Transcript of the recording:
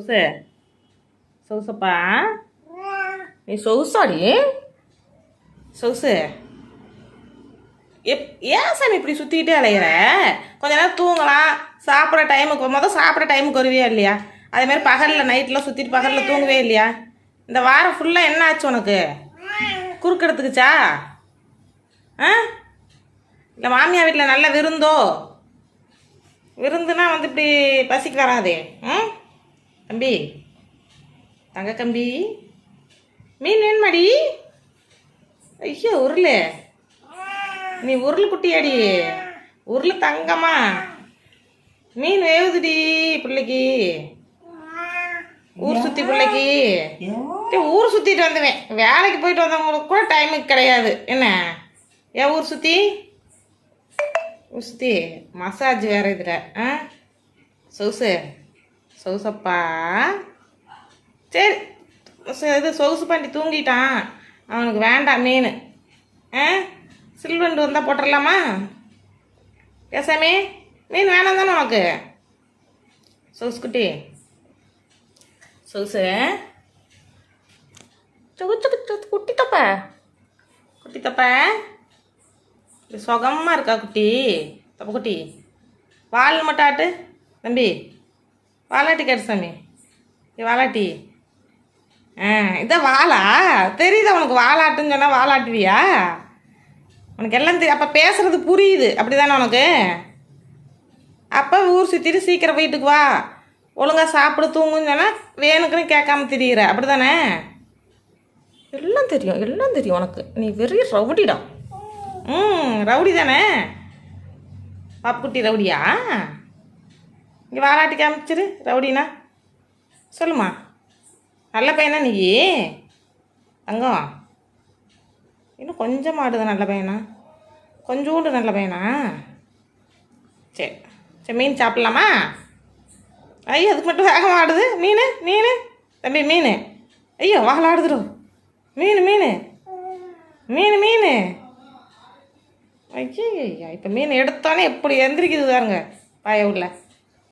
சொகுசு சொகுசப்பா நீ சொகுசாடி சொகுசு எப் ஏன் சாமி இப்படி சுற்றிக்கிட்டே அலையிற? கொஞ்ச நேரம் தூங்கலாம். சாப்பிட்ற டைமுக்கு மொதல் சாப்பிட்ற டைமுக்கு வருவியா இல்லையா? அதேமாதிரி பகலில் நைட்டில் சுற்றிட்டு பகலில் தூங்கவே இல்லையா? இந்த வாரம் ஃபுல்லாக என்ன ஆச்சு உனக்கு? குறுக்கெடுத்துக்குச்சா ஆ? இல்லை மாமியார் வீட்டில் நல்ல விருந்தோ? விருந்துனா வந்து இப்படி பசிக்கு வராதே ம்? தம்பி. தங்க கம்பி மீன் வேணுமாடி? ஐயோ உருள். நீ உருள் குட்டியாடி. உருள் தங்கம்மா. மீன் வேவுதுடி பிள்ளைக்கு. ஊர் சுற்றி பிள்ளைக்கு. ஊர் சுற்றிட்டு வந்துவேன். வேலைக்கு போயிட்டு வந்தவங்களுக்கு கூட டைமுக்கு கிடையாது. என்ன? ஏன் ஊர் சுற்றி ஊர் சுற்றி மசாஜ் வேறு இதில். ஆ? சொகுசு. சொகுசப்பா? சரி. இது சொகுசு பாண்டி தூங்கிட்டான். அவனுக்கு வேண்டாம் மீன். ஆ? சில்வண்டு வந்தால் போட்டுடலாமா ஏசாமி மீன் வேணாம் தானே உனக்கு? சொகுசு குட்டி. சொகுசு. சொகுச்சு குட்டி தப்ப. குட்டி தப்ப. இது சுகமாக இருக்கா குட்டி? தப்ப குட்டி. வால் மட்டும் ஆட்டு தம்பி. வாலாட்டி கேட்டு சாமி. வாலாட்டி. ஆ இதான் வாலா. தெரியுதா உனக்கு வாலாட்டுன்னு சொன்னால் வாலாட்டுவியா? உனக்கு எல்லாம் தெரியும் அப்போ பேசுகிறது புரியுது. அப்படி தானே உனக்கு? அப்போ ஊர் சுற்றிட்டு சீக்கிரம் வீட்டுக்கு வா. ஒழுங்காக சாப்பிட தூங்குன்னு சொன்னால் வேணுக்குன்னு கேட்காம திரியிற. அப்படி தானே எல்லாம் தெரியும் எல்லாம் தெரியும் உனக்கு. நீ வெறிய ரவுடிடா. ம் ரவுடி தானே பாப்புக்குட்டி ரவுடியா? இங்கே வாலாட்டி காமிச்சிரு ரவுடினா. சொல்லுமா. நல்ல பையனா நீ? தங்கம். இன்னும் கொஞ்சம் மாடுது நல்ல பையனா? கொஞ்சோண்டு நல்ல பையனா? சரி சரி மீன் சாப்பிட்லாமா? ஐயோ அதுக்கு மட்டும் வேகமாக ஆடுது. மீன் மீன். தம்பி மீன். ஐயோ வாழாடுதுடும் மீன் மீன். மீன் மீன். ஐயா இப்போ மீன் எடுத்தோன்னே எப்படி எந்திரிக்குது பாருங்க பாய உள்ள.